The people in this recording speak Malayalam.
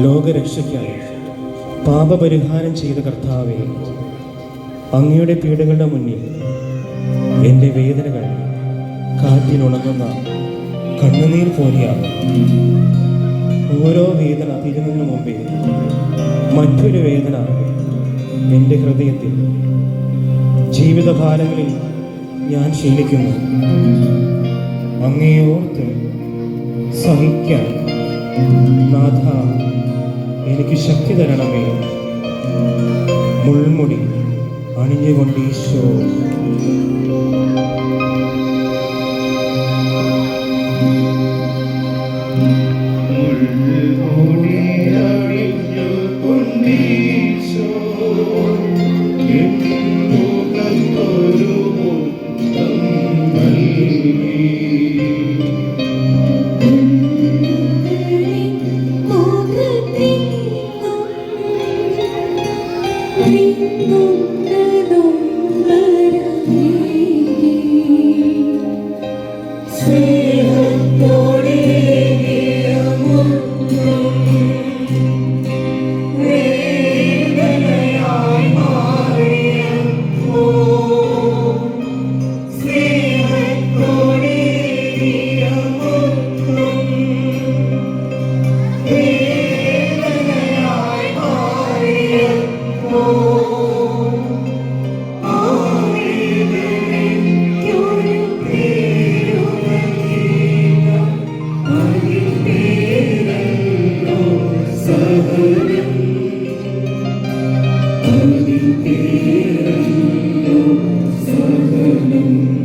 ലോകരക്ഷയ്ക്കായി പാപപരിഹാരം ചെയ്ത കർത്താവെ അങ്ങയുടെ പീഡകളുടെ മുന്നിൽ എന്റെ വേദനകൾ കാറ്റിലുണങ്ങുന്ന കണ്ണുനീർ പോലെയാണ്. ഓരോ വേദന തിരുന്നതിന് മുമ്പേ മറ്റൊരു വേദന എന്റെ ഹൃദയത്തിൽ ജീവിതഭാരങ്ങളിൽ ഞാൻ ശീലിക്കുന്നു. അങ്ങയോർത്ത് സഹിക്കാൻ നാഥ എനിക്ക് ശക്തി തരണമേ. മുൾമുടി അണിഞ്ഞുകൊണ്ട് ഈശോ. ും നേതും വരവേ Thank